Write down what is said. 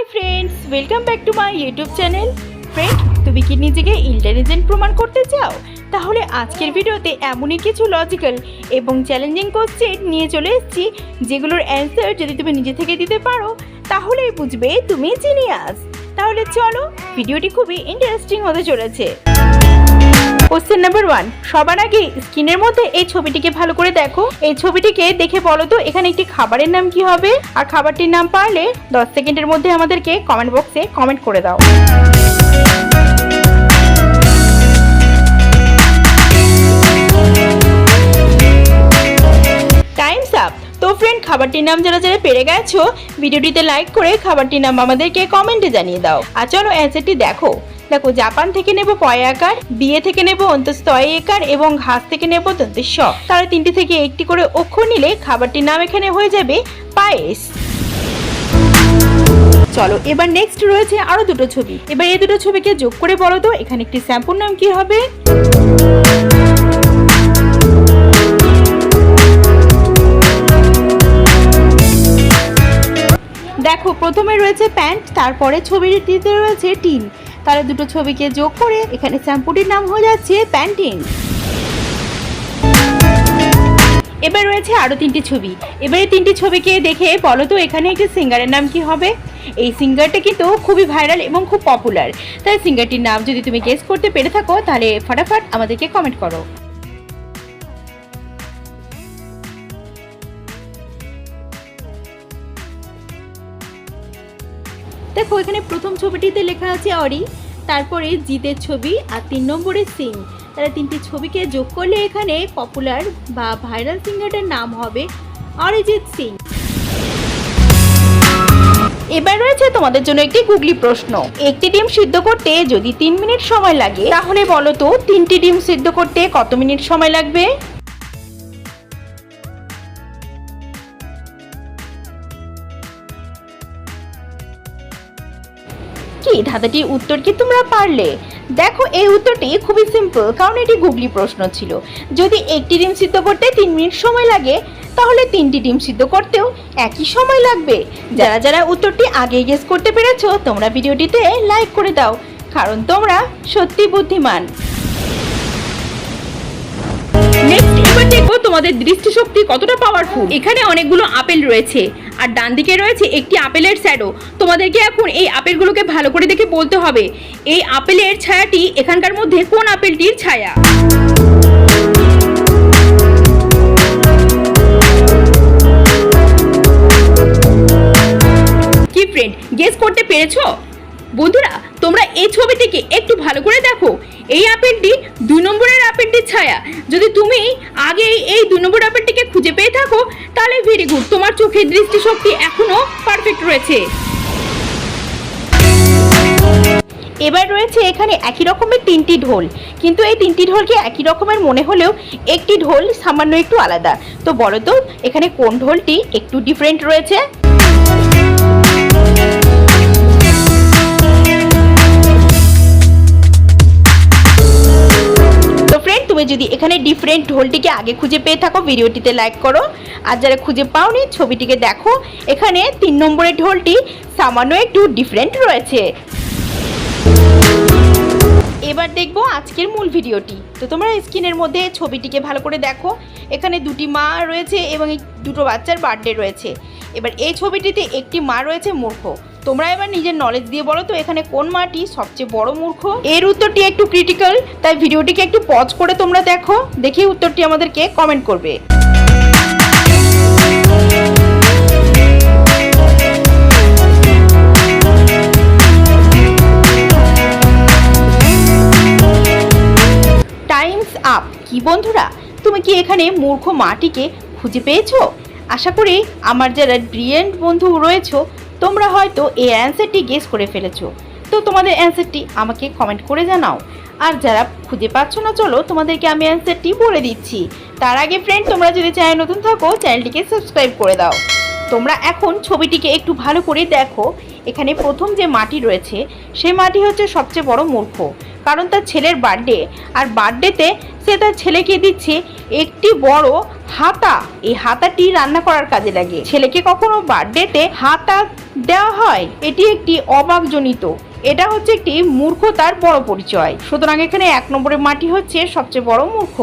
Hi friends welcome back to my YouTube channel friend তুমি কি নিজেকে ইন্টেলিজেন্ট প্রমাণ করতে চাও? তাহলে আজকের ভিডিওতে এমনই কিছু লজিক্যাল এবং চ্যালেঞ্জিং কোশ্চেন নিয়ে চলে এসেছি, যেগুলোর অ্যান্সার যদি তুমি নিজে থেকে দিতে পারো তাহলে বুঝবে তুমি জিনিয়াস তাহলে চলো, ভিডিওটি খুবই ইন্টারেস্টিং হতে চলেছে। কোশ্চেন নাম্বার ওয়ান সবার আগে স্ক্রিনের মধ্যে এই ছবিটিকে ভালো করে দেখো। এই ছবিটিকে দেখে বলো তো, এখানে একটি খাবারের নাম কি হবে? আর খাবারটির নাম পারলে দশ সেকেন্ডের মধ্যে আমাদেরকে কমেন্ট বক্সে কমেন্ট করে দাও। টাইমস আপ তো ফ্রেন্ড খাবারটির নাম যারা যারা পেরে গেছো ভিডিওটিতে লাইক করে খাবারটির নাম আমাদেরকে কমেন্টে জানিয়ে দাও। আর চলো অ্যান্সারটি দেখো। দেখো জাপান থেকে নেব পয় আকার বিয়ে থেকে নেব অন্তস্তয় একার এবং ঘাস থেকে নেব স তারা তিনটি থেকে একটি করে অক্ষর নিলে খাবারটির নাম এখানে হয়ে যাবে পায়েস। চলো, এবার নেক্সট রয়েছে আরও দুটো ছবি। এবার এই দুটো ছবিকে যোগ করে বলো তো, এখানে একটি শ্যাম্পুর নাম কি হবে? দেখো, প্রথমে রয়েছে প্যান্ট, তারপরে ছবিটিতে রয়েছে টিন। তাহলে দুটো ছবিকে যোগ করে এখানে শ্যাম্পুটির নাম হয়ে যাচ্ছে প্যান্টিন। এবার রয়েছে আরও তিনটি ছবি। এবারে তিনটি ছবিকে দেখে বলো তো, এখানে একটি সিঙ্গারের নাম কি হবে? এই সিঙ্গারটা কিন্তু খুবই ভাইরাল এবং খুব পপুলার তাই সিঙ্গারটির নাম যদি তুমি গেস করতে পেরে থাকো, তাহলে ফটাফট আমাদেরকে কমেন্ট করো। দেখো, এখানে প্রথম ছবিটিতে লেখা আছে অরি, তারপরে জিতের ছবি আর তিন নম্বরে সিং। তারা তিনটি ছবিকে যোগ করলে এখানে পপুলার বা ভাইরাল সিঙ্গারটার নাম হবে অরিজিৎ সিং। এবার রয়েছে তোমাদের জন্য একটি গুগলি প্রশ্ন। একটি ডিম সিদ্ধ করতে যদি তিন মিনিট সময় লাগে, তাহলে বলো তো তিনটি ডিম সিদ্ধ করতে কত মিনিট সময় লাগবে? কি ধাঁধাটির উত্তর কি তোমরা পারলে? দেখো, এই উত্তরটি খুবই সিম্পল কারণ এটি গুগলি প্রশ্ন ছিল। যদি একটি ডিম সিদ্ধ করতে তিন মিনিট সময় লাগে, তাহলে তিনটি ডিম সিদ্ধ করতেও একই সময় লাগবে। যারা যারা উত্তরটি আগে গেস করতে পেরেছ, তোমরা ভিডিওটিতে লাইক করে দাও, কারণ তোমরা সত্যি বুদ্ধিমান। তোমাদের দৃষ্টিশক্তি কতটা পাওয়ারফুল এখানে অনেকগুলো আপেল রয়েছে। আর ডান দিকে রয়েছে একটি আপেলের শ্যাডো তোমাদেরকে এখন এই আপেলগুলোকে ভালো করে দেখে বলতে হবে। এই আপেলের ছায়াটি এখানকার মধ্যে কোন আপেলটির ছায়া? কি ফ্রেন্ড গেস করতে পেরেছ? বন্ধুরা তোমরা এই ছবিটিকে একটু ভালো করে দেখো। এই আপেলটি দুই নম্বরের আপেলটির ছায়া। যদি তুমি আগে এই দুই নম্বর আপেলটিকে খুঁজে পেয়ে থাকো, তাহলে ভেরি গুড তোমার চোখের দৃষ্টিশক্তি এখনও পারফেক্ট রয়েছে। এবার রয়েছে এখানে একই রকমের তিনটি ঢোল। কিন্তু এই তিনটি ঢোলকে একই রকমের মনে হলেও একটি ঢোল সামান্য একটু আলাদা। তো বলো তো, এখানে কোন ঢোলটি একটু ডিফারেন্ট রয়েছে? তুমি যদি এখানে ডিফারেন্ট ঢোলটিকে আগে খুঁজে পেয়ে থাকো, ভিডিওটিতে লাইক করো। আর যারা খুঁজে পাওনি, ছবিটিকে দেখো। এখানে তিন নম্বরের ঢোলটি সামান্য একটু ডিফারেন্ট রয়েছে। এবার দেখব আজকের মূল ভিডিওটি। তো তোমরা স্ক্রিনের মধ্যে ছবিটিকে ভালো করে দেখো। এখানে দুটি মা রয়েছে এবং দুটো বাচ্চার বার্থডে রয়েছে। এবার এই ছবিটিতে একটি মা রয়েছে মূর্খ। তোমরা এবার নিজের নলেজ দিয়ে বলো তো এখানে কোন মাটি সবচেয়ে বড় মূর্খ? এর উত্তরটি একটু ক্রিটিক্যাল তাই ভিডিওটিকে একটু পজ করে তোমরা দেখো, দেখি উত্তরটি আমাদেরকে কমেন্ট করবে। টাইমস আপ কি বন্ধুরা, তুমি কি এখানে মূর্খ মাটিকে খুঁজে পেয়েছ? আশা করি আমার যারা ব্রিয়েন্ট বন্ধু রয়েছো তোমরা হয়তো এই অ্যান্সারটি গেস করে ফেলেছো। তো তোমাদের অ্যান্সারটি আমাকে কমেন্ট করে জানাও। আর যারা খুঁজে পাচ্ছ না, চলো তোমাদেরকে আমি অ্যান্সারটি বলে দিচ্ছি। তার আগে ফ্রেন্ড তোমরা যদি চ্যানেল নতুন থাকো চ্যানেলটিকে সাবস্ক্রাইব করে দাও। তোমরা এখন ছবিটিকে একটু ভালো করে দেখো। এখানে প্রথম যে মাটি রয়েছে, সে মাটি হচ্ছে সবচেয়ে বড় মূর্খ। কারণ তার ছেলের বার্থডে। আর বার্থডেতে সে তার ছেলেকে দিচ্ছে একটি বড় হাতা। এই হাতাটি রান্না করার কাজে লাগে। ছেলেকে কখনো বার্থডেতে হাতা দেওয়া হয়, এটি একটি অবাকজনিত এটা হচ্ছে একটি মূর্খতার বড় পরিচয়। সুতরাং এখানে এক নম্বরের মাটি হচ্ছে সবচেয়ে বড় মূর্খ।